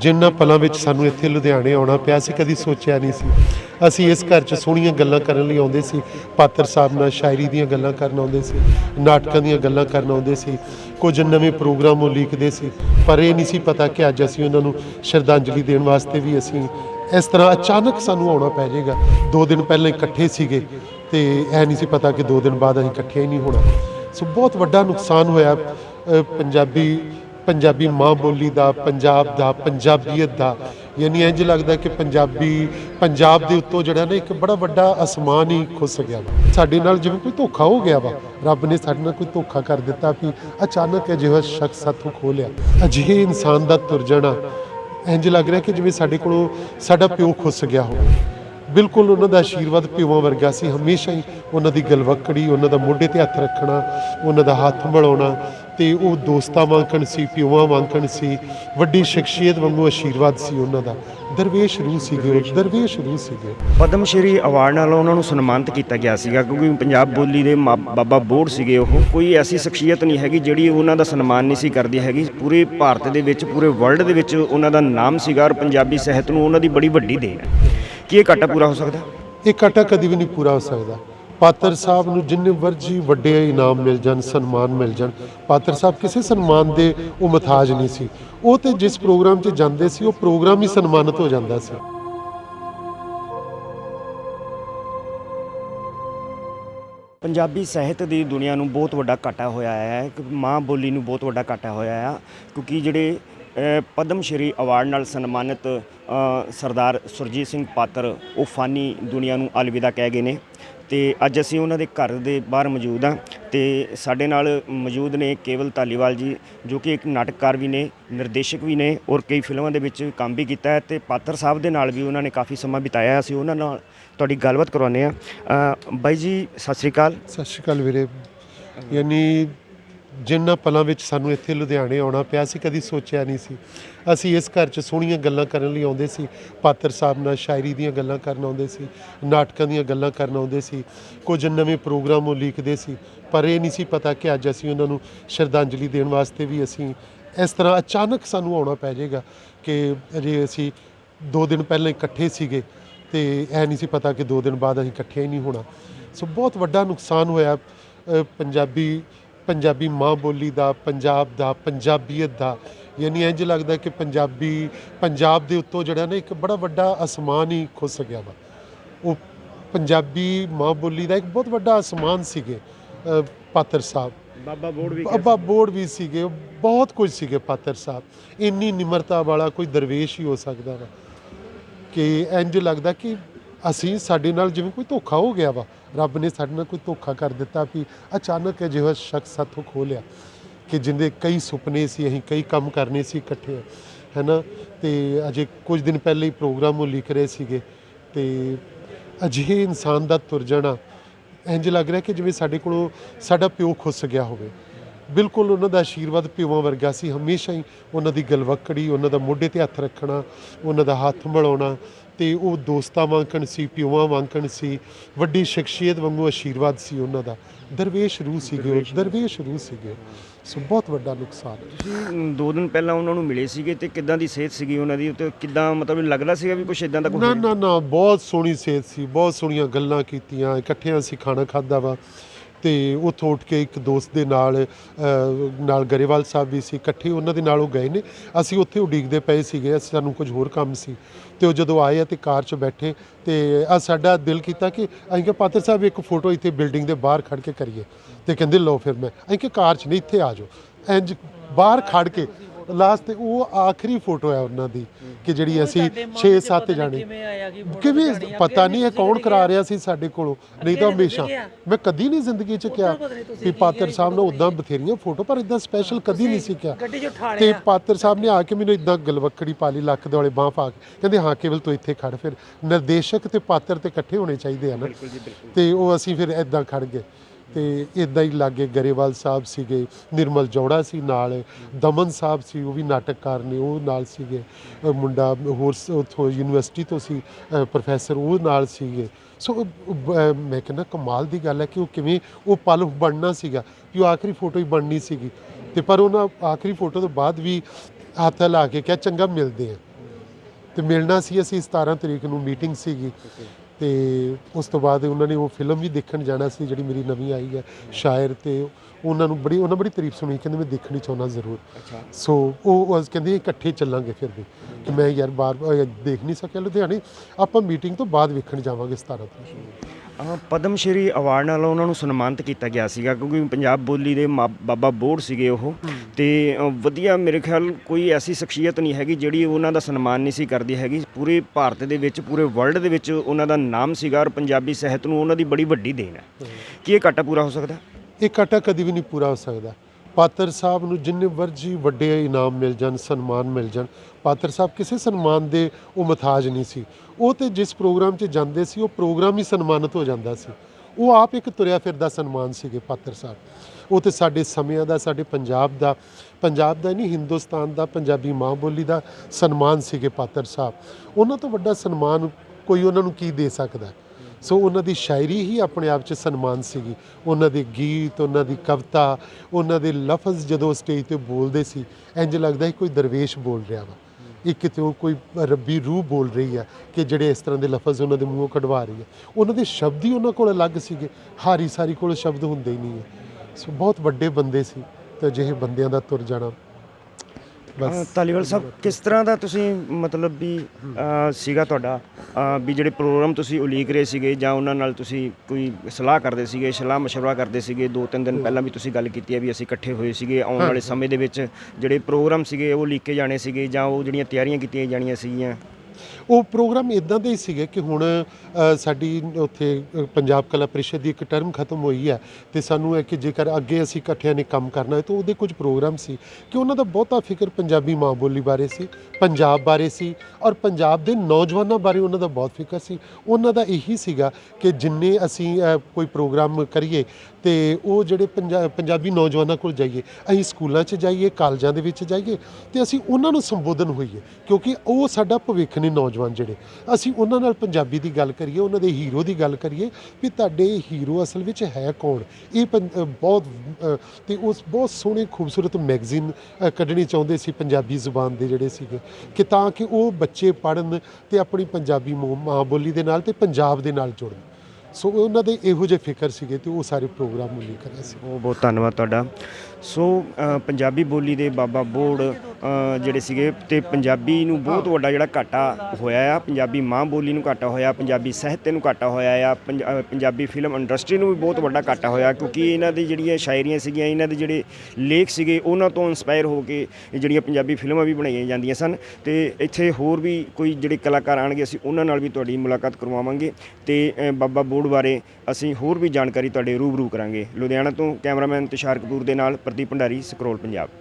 ਜਿਨ੍ਹਾਂ ਪਲਾਂ ਵਿੱਚ ਸਾਨੂੰ ਇੱਥੇ ਲੁਧਿਆਣੇ ਆਉਣਾ ਪਿਆ ਸੀ, ਕਦੀ ਸੋਚਿਆ ਨਹੀਂ ਸੀ। ਅਸੀਂ ਇਸ ਘਰ 'ਚ ਸੋਹਣੀਆਂ ਗੱਲਾਂ ਕਰਨ ਲਈ ਆਉਂਦੇ ਸੀ, ਪਾਤਰ ਸਾਹਿਬ ਨਾਲ ਸ਼ਾਇਰੀ ਦੀਆਂ ਗੱਲਾਂ ਕਰਨ ਆਉਂਦੇ ਸੀ, ਨਾਟਕਾਂ ਦੀਆਂ ਗੱਲਾਂ ਕਰਨ ਆਉਂਦੇ ਸੀ, ਕੁਝ ਨਵੇਂ ਪ੍ਰੋਗਰਾਮ ਉਲੀਕਦੇ ਸੀ। ਪਰ ਇਹ ਨਹੀਂ ਸੀ ਪਤਾ ਕਿ ਅੱਜ ਅਸੀਂ ਉਹਨਾਂ ਨੂੰ ਸ਼ਰਧਾਂਜਲੀ ਦੇਣ ਵਾਸਤੇ ਵੀ ਅਸੀਂ ਇਸ ਤਰ੍ਹਾਂ ਅਚਾਨਕ ਸਾਨੂੰ ਆਉਣਾ ਪੈ ਜਾਏਗਾ। ਦੋ ਦਿਨ ਪਹਿਲਾਂ ਇਕੱਠੇ ਸੀਗੇ ਤੇ ਇਹ ਨਹੀਂ ਸੀ ਪਤਾ ਕਿ ਦੋ ਦਿਨ ਬਾਅਦ ਅਸੀਂ ਇਕੱਠੇ ਹੀ ਨਹੀਂ ਹੋਣਾ। ਸੋ ਬਹੁਤ ਵੱਡਾ ਨੁਕਸਾਨ ਹੋਇਆ ਪੰਜਾਬੀ ਪੰਜਾਬੀ ਮਾਂ ਬੋਲੀ ਦਾ, ਪੰਜਾਬ ਦਾ, ਪੰਜਾਬੀਅਤ ਦਾ, ਯਾਨੀ ਇੰਜ ਲੱਗਦਾ ਕਿ ਪੰਜਾਬੀ, ਪੰਜਾਬ ਦੇ ਉੱਤੋਂ ਜਿਹੜਾ ਨਾ ਇੱਕ ਬੜਾ ਵੱਡਾ ਅਸਮਾਨ ਹੀ ਖੁੱਸ ਗਿਆ ਵਾ। ਸਾਡੇ ਨਾਲ ਜਿਵੇਂ ਕੋਈ ਧੋਖਾ ਹੋ ਗਿਆ ਵਾ, ਰੱਬ ਨੇ ਸਾਡੇ ਨਾਲ ਕੋਈ ਧੋਖਾ ਕਰ ਦਿੱਤਾ ਵੀ ਅਚਾਨਕ ਅਜਿਹਾ ਸ਼ਖਸ ਸਾਥੋਂ ਖੋ ਲਿਆ। ਅਜਿਹੇ ਇਨਸਾਨ ਦਾ ਤੁਰ ਜਾਣਾ ਇੰਜ ਲੱਗ ਰਿਹਾ ਕਿ ਜਿਵੇਂ ਸਾਡੇ ਕੋਲੋਂ ਸਾਡਾ ਪਿਓ ਖੁੱਸ ਗਿਆ ਹੋਵੇ। ਬਿਲਕੁਲ ਉਹਨਾਂ ਦਾ ਆਸ਼ੀਰਵਾਦ ਪਿਓਾਂ ਵਰਗਾ ਸੀ, ਹਮੇਸ਼ਾ ਹੀ ਉਹਨਾਂ ਦੀ ਗਲਵੱਕੜੀ, ਉਹਨਾਂ ਦਾ ਮੋਢੇ ਤੇ ਹੱਥ ਰੱਖਣਾ, ਉਹਨਾਂ ਦਾ ਹੱਥ ਮਿਲਾਉਣਾ ਤੇ ਉਹ ਦੋਸਤਾਂ ਵਾਂਕਣ ਸੀ ਪਿਓਾਂ ਵਾਂਕਣ ਸੀ ਵੱਡੀ ਸ਼ਖਸੀਅਤ ਵਾਂਗੂ ਆਸ਼ੀਰਵਾਦ ਸੀ ਉਹਨਾਂ ਦਾ। ਦਰਵੇਸ਼ ਰੂਹ ਸੀਗੇ ਦਰਵੇਸ਼ ਰੂਹ ਸੀਗੇ। ਪਦਮ ਸ਼੍ਰੀ ਅਵਾਰਡ ਨਾਲ ਉਹਨਾਂ ਨੂੰ ਸਨਮਾਨਿਤ ਕੀਤਾ ਗਿਆ ਸੀਗਾ ਕਿਉਂਕਿ ਪੰਜਾਬ ਬੋਲੀ ਦੇ ਬਾਬਾ ਬੋੜ ਸੀਗੇ ਉਹ। ਕੋਈ ਐਸੀ ਸ਼ਖਸੀਅਤ ਨਹੀਂ ਹੈਗੀ ਜਿਹੜੀ ਉਹਨਾਂ ਦਾ ਸਨਮਾਨ ਨਹੀਂ ਸੀ ਕਰਦੀ ਹੈਗੀ। ਪੂਰੇ ਭਾਰਤ ਦੇ ਵਿੱਚ ਪੂਰੇ ਵਰਲਡ ਦੇ ਵਿੱਚ ਉਹਨਾਂ ਦਾ ਨਾਮ ਸੀਗਾ ਔਰ ਪੰਜਾਬੀ ਸਾਹਿਤ ਨੂੰ ਉਹਨਾਂ ਦੀ ਬੜੀ ਵੱਡੀ ਦੇਣ ਹੈ। ਕੀ ਇਹ ਘਾਟਾ ਪੂਰਾ ਹੋ ਸਕਦਾ? ਇਹ ਕਾਟਾ ਕਦੀ ਵੀ ਨਹੀਂ ਪੂਰਾ ਹੋ ਸਕਦਾ। ਪਾਤਰ ਸਾਹਿਬ ਨੂੰ ਜਿੰਨੇ ਵਰਜੀ ਵੱਡੇ ਇਨਾਮ ਮਿਲ ਜਾਣ, ਸਨਮਾਨ ਮਿਲ ਜਾਣ, ਪਾਤਰ ਸਾਹਿਬ ਕਿਸੇ ਸਨਮਾਨ ਦੇ ਉਹ ਮਥਾਜ ਨਹੀਂ ਸੀ। ਉਹ ਤੇ ਜਿਸ ਪ੍ਰੋਗਰਾਮ 'ਚ ਜਾਂਦੇ ਸੀ, ਉਹ ਪ੍ਰੋਗਰਾਮ ਹੀ ਸਨਮਾਨਿਤ ਹੋ ਜਾਂਦਾ ਸੀ। ਪੰਜਾਬੀ ਸਾਹਿਤ ਦੀ ਦੁਨੀਆ ਨੂੰ ਬਹੁਤ ਵੱਡਾ ਘਾਟਾ ਹੋਇਆ ਹੈ ਮਾਂ ਬੋਲੀ ਨੂੰ ਬਹੁਤ ਵੱਡਾ ਘਾਟਾ ਹੋਇਆ ਹੈ ਕਿਉਂਕਿ ਜਿਹੜੇ ਪਦਮ ਸ਼੍ਰੀ ਅਵਾਰਡ ਨਾਲ ਸਨਮਾਨਿਤ ਸਰਦਾਰ ਸੁਰਜੀਤ ਸਿੰਘ ਪਾਤਰ, ਉਹ ਫਾਨੀ ਦੁਨੀਆ ਨੂੰ ਅਲਵਿਦਾ ਕਹਿ ਗਏ ਨੇ। ਤੇ ਅੱਜ ਅਸੀਂ ਉਹਨਾਂ ਦੇ ਘਰ ਦੇ ਬਾਹਰ ਮੌਜੂਦ ਹਾਂ ਤੇ ਸਾਡੇ ਨਾਲ ਮੌਜੂਦ ਨੇ ਕੇਵਲ ਧਾਲੀਵਾਲ ਜੀ, ਜੋ ਕਿ ਇੱਕ ਨਾਟਕਕਾਰ ਵੀ ਨੇ, ਨਿਰਦੇਸ਼ਕ ਵੀ ਨੇ ਔਰ ਕਈ ਫਿਲਮਾਂ ਦੇ ਵਿੱਚ ਕੰਮ ਵੀ ਕੀਤਾ ਹੈ ਤੇ ਪਾਤਰ ਸਾਹਿਬ ਦੇ ਨਾਲ ਵੀ ਉਹਨਾਂ ਨੇ ਕਾਫੀ ਸਮਾਂ ਬਿਤਾਇਆ ਅਸੀਂ ਉਹਨਾਂ ਨਾਲ ਤੁਹਾਡੀ ਗੱਲਬਾਤ ਕਰਵਾਉਂਦੇ ਆ ਬਾਈ ਜੀ, ਸਤਿ ਸ੍ਰੀ ਅਕਾਲ। ਸਤਿ ਸ਼੍ਰੀ ਅਕਾਲ ਵੀਰੇ। ਯਾਨੀ ਜਿਨ੍ਹਾਂ ਪਲਾਂ ਵਿੱਚ ਸਾਨੂੰ ਇੱਥੇ ਲੁਧਿਆਣੇ ਆਉਣਾ ਪਿਆ ਸੀ, ਕਦੀ ਸੋਚਿਆ ਨਹੀਂ ਸੀ। ਅਸੀਂ ਇਸ ਘਰ 'ਚ ਸੋਹਣੀਆਂ ਗੱਲਾਂ ਕਰਨ ਲਈ ਆਉਂਦੇ ਸੀ। ਪਾਤਰ ਸਾਹਿਬ ਨਾਲ ਸ਼ਾਇਰੀ ਦੀਆਂ ਗੱਲਾਂ ਕਰਨ ਆਉਂਦੇ ਸੀ, ਨਾਟਕਾਂ ਦੀਆਂ ਗੱਲਾਂ ਕਰਨ ਆਉਂਦੇ ਸੀ। ਕੁਝ ਨਵੇਂ ਪ੍ਰੋਗਰਾਮ ਉਹ ਲਿਖਦੇ ਸੀ, ਪਰ ਇਹ ਨਹੀਂ ਸੀ ਪਤਾ ਕਿ ਅੱਜ ਅਸੀਂ ਉਹਨਾਂ ਨੂੰ ਸ਼ਰਧਾਂਜਲੀ ਦੇਣ ਵਾਸਤੇ ਵੀ ਅਸੀਂ ਇਸ ਤਰ੍ਹਾਂ ਅਚਾਨਕ ਸਾਨੂੰ ਆਉਣਾ ਪੈ ਜਾਏਗਾ ਕਿ ਅਜੇ ਅਸੀਂ ਦੋ ਦਿਨ ਪਹਿਲਾਂ ਇਕੱਠੇ ਸੀਗੇ ਤੇ ਇਹ ਨਹੀਂ ਸੀ ਪਤਾ ਕਿ ਦੋ ਦਿਨ ਬਾਅਦ ਅਸੀਂ ਇਕੱਠੇ ਹੀ ਨਹੀਂ ਹੋਣਾ। ਸੋ ਬਹੁਤ ਵੱਡਾ ਨੁਕਸਾਨ ਹੋਇਆ ਪੰਜਾਬੀ ਪੰਜਾਬੀ ਮਾਂ ਬੋਲੀ ਦਾ ਪੰਜਾਬ ਦਾ ਪੰਜਾਬੀਅਤ ਦਾ ਯਾਨੀ ਇੰਜ ਲੱਗਦਾ ਕਿ ਪੰਜਾਬੀ ਪੰਜਾਬ ਦੇ ਉੱਤੋਂ ਜਿਹੜਾ ਨਾ ਇੱਕ ਬੜਾ ਵੱਡਾ ਅਸਮਾਨ ਹੀ ਖੁੱਸ ਗਿਆ ਵਾ। ਉਹ ਪੰਜਾਬੀ ਮਾਂ ਬੋਲੀ ਦਾ ਇੱਕ ਬਹੁਤ ਵੱਡਾ ਅਸਮਾਨ ਸੀਗੇ ਪਾਤਰ ਸਾਹਿਬ। ਬਾਬਾ ਬੋੜ ਵੀ ਅੱਬਾ ਬੋੜ ਵੀ ਸੀਗੇ ਬਹੁਤ ਕੁਝ ਸੀਗੇ ਪਾਤਰ ਸਾਹਿਬ। ਇੰਨੀ ਨਿਮਰਤਾ ਵਾਲਾ ਕੋਈ ਦਰਵੇਸ਼ ਹੀ ਹੋ ਸਕਦਾ ਵਾ ਕਿ ਇੰਜ ਲੱਗਦਾ ਕਿ ਅਸੀਂ ਸਾਡੇ ਨਾਲ ਜਿਵੇਂ ਕੋਈ ਧੋਖਾ ਹੋ ਗਿਆ ਵਾ ਰੱਬ ਨੇ ਸਾਡੇ ਨਾਲ ਕੋਈ ਧੋਖਾ ਕਰ ਦਿੱਤਾ ਵੀ ਅਚਾਨਕ ਅਜਿਹਾ ਸ਼ਖਸ ਸਾਥੋਂ ਖੋ ਲਿਆ ਕਿ ਜਿੰਦੇ ਕਈ ਸੁਪਨੇ ਸੀ, ਅਸੀਂ ਕਈ ਕੰਮ ਕਰਨੇ ਸੀ ਇਕੱਠੇ, ਹੈਨਾ? ਤੇ ਅਜੇ ਕੁਝ ਦਿਨ ਪਹਿਲੇ ਹੀ ਪ੍ਰੋਗਰਾਮ ਉਹ ਲਿਖ ਰਹੇ ਸੀਗੇ ਤੇ ਅਜਿਹੇ ਇਨਸਾਨ ਦਾ ਤੁਰ ਜਾਣਾ ਇੰਜ ਲੱਗ ਰਿਹਾ ਕਿ ਜਿਵੇਂ ਸਾਡੇ ਕੋਲੋਂ ਸਾਡਾ ਪਿਓ ਖੁੱਸ ਗਿਆ ਹੋਵੇ। ਬਿਲਕੁਲ ਉਹਨਾਂ ਦਾ ਆਸ਼ੀਰਵਾਦ ਪਿਓਾਂ ਵਰਗਾ ਸੀ। ਹਮੇਸ਼ਾ ਹੀ ਉਹਨਾਂ ਦੀ ਗਲਵੱਕੜੀ ਉਹਨਾਂ ਦਾ ਮੋਢੇ ਤੇ ਹੱਥ ਰੱਖਣਾ ਉਹਨਾਂ ਦਾ ਹੱਥ ਮਿਲਾਉਣਾ ਤੇ ਉਹ ਦੋਸਤਾਂ ਵਾਂਕਣ ਸੀ ਪਿਓਾਂ ਵਾਂਕਣ ਸੀ। ਵੱਡੀ ਸ਼ਖਸੀਅਤ ਵਾਂਗੂ ਆਸ਼ੀਰਵਾਦ ਸੀ ਉਹਨਾਂ ਦਾ। ਦਰਵੇਸ਼ ਰੂਹ ਸੀਗੇ ਦਰਵੇਸ਼ ਰੂਹ। ਸੀਗੇ। ਸੋ ਬਹੁਤ ਵੱਡਾ ਨੁਕਸਾਨ। ਤੁਸੀਂ ਦੋ ਦਿਨ ਪਹਿਲਾਂ ਉਹਨਾਂ ਨੂੰ ਮਿਲੇ ਸੀਗੇ ਤੇ ਕਿੱਦਾਂ ਦੀ ਸਿਹਤ ਸੀਗੀ ਉਹਨਾਂ ਦੀ? ਤੇ ਕਿੱਦਾਂ ਮਤਲਬ ਲੱਗਦਾ ਸੀਗਾ ਵੀ ਕੁਝ ਇਦਾਂ ਦਾ ਕੁਝ ਨਾ ਨਾ ਨਾ ਬਹੁਤ ਸੋਹਣੀ ਸਿਹਤ ਸੀ ਬਹੁਤ ਸੋਹਣੀਆਂ ਗੱਲਾਂ ਕੀਤੀਆਂ ਇਕੱਠਿਆਂ ਅਸੀਂ ਖਾਣਾ ਖਾਦਾ ਵਾ। ਤੇ ਉੱਥੋਂ ਉੱਠ ਕੇ ਇੱਕ ਦੋਸਤ ਦੇ ਨਾਲ ਨਾਲ ਗਰੇਵਾਲ ਸਾਹਿਬ ਵੀ ਸੀ, ਇਕੱਠੇ ਉਹਨਾਂ ਦੇ ਨਾਲ ਉਹ ਗਏ ਨੇ। ਅਸੀਂ ਉੱਥੇ ਉਡੀਕਦੇ ਪਏ ਸੀਗੇ, ਅਸੀਂ- ਸਾਨੂੰ ਕੁਝ ਹੋਰ ਕੰਮ ਸੀ। ਤੇ ਉਹ ਜਦੋਂ ਆਏ ਆ ਤੇ ਕਾਰ 'ਚ ਬੈਠੇ, ਤੇ ਆ ਸਾਡਾ ਦਿਲ ਕੀਤਾ ਕਿ ਅਸੀਂ ਕਿ ਪਾਤਰ ਸਾਹਿਬ, ਇੱਕ ਫੋਟੋ ਇੱਥੇ ਬਿਲਡਿੰਗ ਦੇ ਬਾਹਰ ਖੜ ਕੇ ਕਰੀਏ। ਤੇ ਕਹਿੰਦੇ, ਲਓ ਫਿਰ ਮੈਂ। ਅਸੀਂ ਕਿ ਕਾਰ 'ਚ ਨਹੀਂ, ਇੱਥੇ ਆ ਜਾਓ। ਇੰਜ ਬਾਹਰ ਖੜ ਕੇ ਲਾਸਟ ਤੇ ਉਹ ਆਖਰੀ ਫੋਟੋ ਹੈ ਉਹਨਾਂ ਦੀ ਕਿ ਜਿਹੜੀ ਅਸੀਂ 6-7 ਜਾਣੇ। ਕਿਵੇਂ? ਪਤਾ ਨਹੀਂ ਇਹ ਕੌਣ ਕਰਾ ਰਿਹਾ ਸੀ ਸਾਡੇ ਕੋਲੋਂ। ਨਹੀਂ ਤਾਂ ਹਮੇਸ਼ਾ? ਮੈਂ ਕਦੀ ਨਹੀਂ ਜ਼ਿੰਦਗੀ 'ਚ ਕਿਹਾ ਕੀ ਪਾਤਰ ਸਾਹਿਬ ਨੇ ਉਦਾਂ ਬਥੇਰੀਆਂ ਫੋਟੋ ਪਰ ਇਦਾਂ ਸਪੈਸ਼ਲ ਕਦੀ ਨਹੀਂ ਸੀ ਕਿਹਾ। ਤੇ ਪਾਤਰ ਸਾਹਿਬ ਨੇ ਆ ਕੇ ਮੈਨੂੰ ਇਦਾਂ ਗਲਵੱਕੜੀ ਪਾ ਲਈ ਲੱਕ ਦੇ ਵਾਲੇ ਬਾਹ ਪਾ ਕੇ ਕਹਿੰਦੇ ਹਾਂ ਕੇਵਲ ਤੂੰ ਇੱਥੇ ਖੜ ਫਿਰ। ਨਿਰਦੇਸ਼ਕ ਤੇ ਪਾਤਰ ਤੇ ਇਕੱਠੇ ਹੋਣੇ ਚਾਹੀਦੇ ਆ ਨਾ ਤੇ ਉਹ ਅਸੀਂ ਫਿਰ ਇਦਾਂ ਖੜ ਗਏ। ਤੇ ਇਦਾਂ ਹੀ ਲਾਗੇ ਗਰੇਵਾਲ ਸਾਹਿਬ ਸੀਗੇ, ਨਿਰਮਲ ਜੌੜਾ ਸੀ ਨਾਲ, ਦਮਨ ਸਾਹਿਬ ਸੀ, ਉਹ ਵੀ ਨਾਟਕਕਾਰ ਨੇ, ਉਹ ਨਾਲ ਸੀਗੇ ਮੁੰਡਾ ਹੋਰ ਸ- ਉੱਥੋਂ ਯੂਨੀਵਰਸਿਟੀ ਤੋਂ ਸੀ ਪ੍ਰੋਫੈਸਰ ਉਹ ਨਾਲ ਸੀਗੇ। ਸੋ ਮੈਂ ਕਹਿੰਦਾ ਕਮਾਲ ਦੀ ਗੱਲ ਹੈ ਕਿ ਉਹ ਕਿਵੇਂ ਉਹ ਪਲ ਬਣਨਾ ਸੀਗਾ ਕਿ ਉਹ ਆਖਰੀ ਫੋਟੋ ਹੀ ਬਣਨੀ ਸੀਗੀ। ਤੇ ਪਰ ਉਹਨਾਂ ਆਖਰੀ ਫੋਟੋ ਤੋਂ ਬਾਅਦ ਵੀ ਹੱਥ ਲਾ ਕੇ ਕਿਹਾ, ਚੰਗਾ, ਮਿਲਦੇ ਆ ਤੇ ਮਿਲਣਾ ਸੀ ਅਸੀਂ 17 ਤਰੀਕ ਨੂੰ ਮੀਟਿੰਗ ਸੀਗੀ। ਤੇ ਉਸ ਤੋਂ ਬਾਅਦ ਉਹਨਾਂ ਨੇ ਉਹ ਫਿਲਮ ਵੀ ਦੇਖਣ ਜਾਣਾ ਸੀ ਜਿਹੜੀ ਮੇਰੀ ਨਵੀਂ ਆਈ ਹੈ ਸ਼ਾਇਰ ਤੇ ਉਹਨਾਂ ਨੂੰ ਬੜੀ ਉਹਨਾਂ ਬੜੀ ਤਾਰੀਫ ਸੁਣੀ ਕਹਿੰਦੇ ਮੈਂ ਦੇਖਣੀ ਚਾਹੁੰਦਾ ਜ਼ਰੂਰ। ਸੋ ਉਹ ਉਹ ਕਹਿੰਦੇ ਇਕੱਠੇ ਚੱਲਾਂਗੇ ਫਿਰ ਵੀ ਕਿ ਮੈਂ ਯਾਰ ਬਾਰ ਦੇਖ ਨਹੀਂ ਸਕਿਆ ਲੁਧਿਆਣੇ ਆਪਾਂ ਮੀਟਿੰਗ ਤੋਂ ਬਾਅਦ ਵੇਖਣ ਜਾਵਾਂਗੇ 17 ਤਰੀਕ ਪਦਮ ਸ਼੍ਰੀ ਅਵਾਰਡ ਨਾਲ ਉਹਨਾਂ ਨੂੰ ਸਨਮਾਨਿਤ ਕੀਤਾ ਗਿਆ ਸੀਗਾ ਕਿਉਂਕਿ ਪੰਜਾਬ ਬੋਲੀ ਦੇ ਮਾ- ਬਾਬਾ ਬੋੜ ਸੀਗੇ ਉਹ। ਤੇ ਵਧੀਆ ਮੇਰੇ ਖਿਆਲ ਕੋਈ ਐਸੀ ਸ਼ਖਸੀਅਤ ਨਹੀਂ ਹੈਗੀ ਜਿਹੜੀ ਉਹਨਾਂ ਦਾ ਸਨਮਾਨ ਨਹੀਂ ਸੀ ਕਰਦੀ ਹੈਗੀ। ਪੂਰੇ ਭਾਰਤ ਦੇ ਵਿੱਚ ਪੂਰੇ ਵਰਲਡ ਦੇ ਵਿੱਚ ਉਹਨਾਂ ਦਾ ਨਾਮ ਸੀਗਾ ਔਰ ਪੰਜਾਬੀ ਸਾਹਿਤ ਨੂੰ ਉਹਨਾਂ ਦੀ ਬੜੀ ਵੱਡੀ ਦੇਣ ਹੈ। ਕੀ ਇਹ ਘਾਟਾ ਪੂਰਾ ਹੋ ਸਕਦਾ? ਇਹ ਘਾਟਾ ਕਦੀ ਵੀ ਨਹੀਂ ਪੂਰਾ ਹੋ ਸਕਦਾ। ਪਾਤਰ ਸਾਹਿਬ ਨੂੰ ਜਿੰਨੇ ਵਰਜੀ ਵੱਡੇ ਇਨਾਮ ਮਿਲ ਜਾਣ, ਸਨਮਾਨ ਮਿਲ ਜਾਣ, ਪਾਤਰ ਸਾਹਿਬ ਕਿਸੇ ਸਨਮਾਨ ਦੇ ਉਹ ਮਥਾਜ ਨਹੀਂ ਸੀ। ਉਹ ਤੇ ਜਿਸ ਪ੍ਰੋਗਰਾਮ 'ਚ ਜਾਂਦੇ ਸੀ, ਉਹ ਪ੍ਰੋਗਰਾਮ ਹੀ ਸਨਮਾਨਿਤ ਹੋ ਜਾਂਦਾ ਸੀ। ਉਹ ਆਪ ਇੱਕ ਤੁਰਿਆ ਫਿਰਦਾ ਸਨਮਾਨ ਸੀਗੇ ਪਾਤਰ ਸਾਹਿਬ। ਉਹ ਤੇ ਸਾਡੇ ਸਮਿਆਂ ਦਾ, ਸਾਡੇ ਪੰਜਾਬ ਦਾ ਪੰਜਾਬ ਦਾ ਨਹੀਂ, ਹਿੰਦੁਸਤਾਨ ਦਾ, ਪੰਜਾਬੀ ਮਾਂ ਬੋਲੀ ਦਾ ਸਨਮਾਨ ਸੀਗੇ ਪਾਤਰ ਸਾਹਿਬ। ਉਹਨਾਂ ਤੋਂ ਵੱਡਾ ਸਨਮਾਨ ਕੋਈ ਉਹਨਾਂ ਨੂੰ ਕੀ ਦੇ ਸਕਦਾ? ਸੋ ਉਹਨਾਂ ਦੀ ਸ਼ਾਇਰੀ ਹੀ ਆਪਣੇ ਆਪ 'ਚ ਸਨਮਾਨ ਸੀਗੀ। ਉਹਨਾਂ ਦੇ ਗੀਤ, ਉਹਨਾਂ ਦੀ ਕਵਿਤਾ, ਉਹਨਾਂ ਦੇ ਲਫ਼ਜ਼ ਜਦੋਂ ਸਟੇਜ ਤੇ ਬੋਲਦੇ ਸੀ ਇੰਜ ਲੱਗਦਾ ਸੀ ਕੋਈ ਦਰਵੇਸ਼ ਬੋਲ ਰਿਹਾ ਵਾ। ਇੱਕ ਕਿਤੇ ਉਹ ਕੋਈ ਰੱਬੀ ਰੂਹ ਬੋਲ ਰਹੀ ਆ ਕਿ ਜਿਹੜੇ ਇਸ ਤਰ੍ਹਾਂ ਦੇ ਲਫ਼ਜ਼ ਉਹਨਾਂ ਦੇ ਮੂੰਹੋਂ ਕਢਵਾ ਰਹੀ ਹੈ ਉਹਨਾਂ ਦੇ ਸ਼ਬਦ ਹੀ ਉਹਨਾਂ ਕੋਲ ਅਲੱਗ ਸੀਗੇ। ਹਾਰੀ ਸਾਰੀ ਕੋਲ ਸ਼ਬਦ ਹੁੰਦੇ ਹੀ ਨਹੀਂ ਹੈ ਸੋ ਬਹੁਤ ਵੱਡੇ ਬੰਦੇ ਸੀ ਤੇ ਅਜਿਹੇ ਬੰਦਿਆਂ ਦਾ ਤੁਰ ਜਾਣਾ ਬਸ। ਧਾਲੀਵਾਲ ਸਾਹਿਬ ਕਿਸ ਤਰ੍ਹਾਂ ਦਾ ਤੁਸੀਂ ਮਤਲਬ ਵੀ ਸੀਗਾ ਤੁਹਾਡਾ? ਵੀ ਜਿਹੜੇ ਪ੍ਰੋਗਰਾਮ ਤੁਸੀਂ ਉਲੀਕ ਰਹੇ ਸੀਗੇ ਜਾਂ ਉਹਨਾਂ ਨਾਲ ਤੁਸੀਂ ਕੋਈ ਸਲਾਹ ਕਰਦੇ ਸੀਗੇ ਸਲਾਹ ਮਸ਼ਵਰਾ ਕਰਦੇ ਸੀਗੇ ਦੋ ਤਿੰਨ ਦਿਨ ਪਹਿਲਾਂ ਵੀ ਤੁਸੀਂ ਗੱਲ ਕੀਤੀ ਹੈ ਵੀ ਅਸੀਂ ਇਕੱਠੇ ਹੋਏ ਸੀਗੇ ਆਉਣ ਵਾਲੇ ਸਮੇਂ ਦੇ ਵਿੱਚ ਜਿਹੜੇ ਪ੍ਰੋਗਰਾਮ ਸੀਗੇ ਉਹ ਲੀਕੇ ਜਾਣੇ ਸੀਗੇ ਜਾਂ ਉਹ ਜਿਹੜੀਆਂ ਤਿਆਰੀਆਂ ਕੀਤੀਆਂ ਜਾਣੀਆਂ ਸੀਗੀਆਂ? ਉਹ ਪ੍ਰੋਗਰਾਮ ਇਦਾਂ ਦੇ ਹੀ ਸੀਗੇ ਕਿ ਹੁਣ ਸਾਡੀ ਉੱਥੇ ਪੰਜਾਬ ਕਲਾ ਪ੍ਰੀਸ਼ਦ ਦੀ ਇੱਕ ਟਰਮ ਖਤਮ ਹੋਈ ਹੈ ਤੇ ਸਾਨੂੰ ਹੈ ਕਿ ਜੇਕਰ ਅੱਗੇ ਅਸੀਂ ਇਕੱਠਿਆਂ ਨੇ ਕੰਮ ਕਰਨਾ ਹੈ ਤਾਂ ਉਹਦੇ ਕੁਝ ਪ੍ਰੋਗਰਾਮ ਸੀ ਕਿ ਉਹਨਾਂ ਦਾ ਬਹੁਤਾ ਫਿਕਰ ਪੰਜਾਬੀ ਮਾਂ ਬੋਲੀ ਬਾਰੇ ਸੀ, ਪੰਜਾਬ ਬਾਰੇ ਸੀ ਔਰ ਪੰਜਾਬ ਦੇ ਨੌਜਵਾਨਾਂ ਬਾਰੇ ਉਹਨਾਂ ਦਾ ਬਹੁਤ ਫਿਕਰ ਸੀ। ਉਹਨਾਂ ਦਾ ਇਹੀ ਸੀਗਾ ਕਿ ਜਿੰਨੇ ਅਸੀਂ ਕੋਈ ਪ੍ਰੋਗਰਾਮ ਕਰੀਏ ਤੇ ਉਹ ਜਿਹੜੇ ਪੰਜਾਬੀ ਨੌਜਵਾਨਾਂ ਕੋਲ ਜਾਈਏ, ਅਸੀਂ ਸਕੂਲਾਂ 'ਚ ਜਾਈਏ, ਕਾਲਜਾਂ ਦੇ ਵਿੱਚ ਜਾਈਏ ਤੇ ਅਸੀਂ ਉਹਨਾਂ ਨੂੰ ਸੰਬੋਧਨ ਹੋਈਏ ਕਿਉਂਕਿ ਉਹ ਸਾਡਾ ਭਵਿੱਖ ਨੇ ਨੌਜਵਾਨ ਜਿਹੜੇ। ਅਸੀਂ ਉਹਨਾਂ ਨਾਲ ਪੰਜਾਬੀ ਦੀ ਗੱਲ ਕਰੀਏ, ਉਹਨਾਂ ਦੇ ਹੀਰੋ ਦੀ ਗੱਲ ਕਰੀਏ ਵੀ ਤੁਹਾਡੇ ਹੀਰੋ ਅਸਲ ਵਿੱਚ ਹੈ ਕੌਣ? ਇਹ ਬਹੁਤ ਤੇ ਉਸ ਬਹੁਤ ਸੋਹਣੇ, ਖੂਬਸੂਰਤ ਮੈਗਜ਼ੀਨ ਕੱਢਣੀ ਚਾਹੁੰਦੇ ਸੀ ਪੰਜਾਬੀ ਜ਼ੁਬਾਨ ਦੇ ਜਿਹੜੇ ਸੀਗੇ ਕਿ ਤਾਂ ਕਿ ਉਹ ਬੱਚੇ ਪੜ੍ਹਨ ਤੇ ਆਪਣੀ ਪੰਜਾਬੀ ਮਾਂ ਬੋਲੀ ਦੇ ਨਾਲ ਤੇ ਪੰਜਾਬ ਦੇ ਨਾਲ ਜੁੜਨ। ਸੋ ਉਹਨਾਂ ਦੇ ਇਹੋ ਜਿਹੇ ਫਿਕਰ ਸੀਗੇ ਤੇ ਉਹ ਸਾਰੇ ਪ੍ਰੋਗਰਾਮ ਨੂੰ ਕਰਿਆ ਸੀ। ਬਹੁਤ ਬਹੁਤ ਧੰਨਵਾਦ ਤੁਹਾਡਾ। ਸੋ ਪੰਜਾਬੀ ਬੋਲੀ ਦੇ ਬਾਬਾ ਬੋੜ ਜਿਹੜੇ ਸੀਗੇ ਤੇ ਪੰਜਾਬੀ ਨੂੰ ਬਹੁਤ ਵੱਡਾ ਜਿਹੜਾ ਘਾਟਾ ਹੋਇਆ ਆ। ਪੰਜਾਬੀ ਮਾਂ ਬੋਲੀ ਨੂੰ ਘਾਟਾ ਹੋਇਆ ਪੰਜਾਬੀ ਸਾਹਿਤ ਨੂੰ ਘਾਟਾ ਹੋਇਆ ਆ ਪੰਜਾਬੀ ਫਿਲਮ ਇੰਡਸਟਰੀ ਨੂੰ ਵੀ ਬਹੁਤ ਵੱਡਾ ਘਾਟਾ ਹੋਇਆ ਕਿਉਂਕਿ ਇਹਨਾਂ ਦੀ ਜਿਹੜੀਆਂ ਸ਼ਾਇਰੀਆਂ ਸੀਗੀਆਂ ਇਹਨਾਂ ਦੇ ਜਿਹੜੇ ਲੇਖ ਸੀਗੇ ਉਹਨਾਂ ਤੋਂ ਇਨਸਪਾਇਰ ਹੋ ਕੇ ਜਿਹੜੀਆਂ ਪੰਜਾਬੀ ਫਿਲਮਾਂ ਵੀ ਬਣਾਈਆਂ ਜਾਂਦੀਆਂ ਸਨ। ਤੇ ਇੱਥੇ ਹੋਰ ਵੀ ਕੋਈ ਜਿਹੜੇ ਕਲਾਕਾਰ ਆਣਗੇ ਅਸੀਂ ਉਹਨਾਂ ਨਾਲ ਵੀ ਤੁਹਾਡੀ ਮੁਲਾਕਾਤ ਕਰਵਾਵਾਂਗੇ। ਤੇ ਬਾਬਾ ਬੋੜ ਬਾਰੇ ਅਸੀਂ ਹੋਰ ਵੀ ਜਾਣਕਾਰੀ ਤੁਹਾਡੇ ਰੂਬਰੂ ਕਰਾਂਗੇ। ਲੁਧਿਆਣਾ ਤੋਂ ਕੈਮਰਾਮੈਨ ਤੁਸ਼ਾਰ ਕਪੂਰ ਦੇ ਨਾਲ ਪ੍ਰਦੀਪ ਭੰਡਾਰੀ ਸਕਰੋਲ ਪੰਜਾਬ।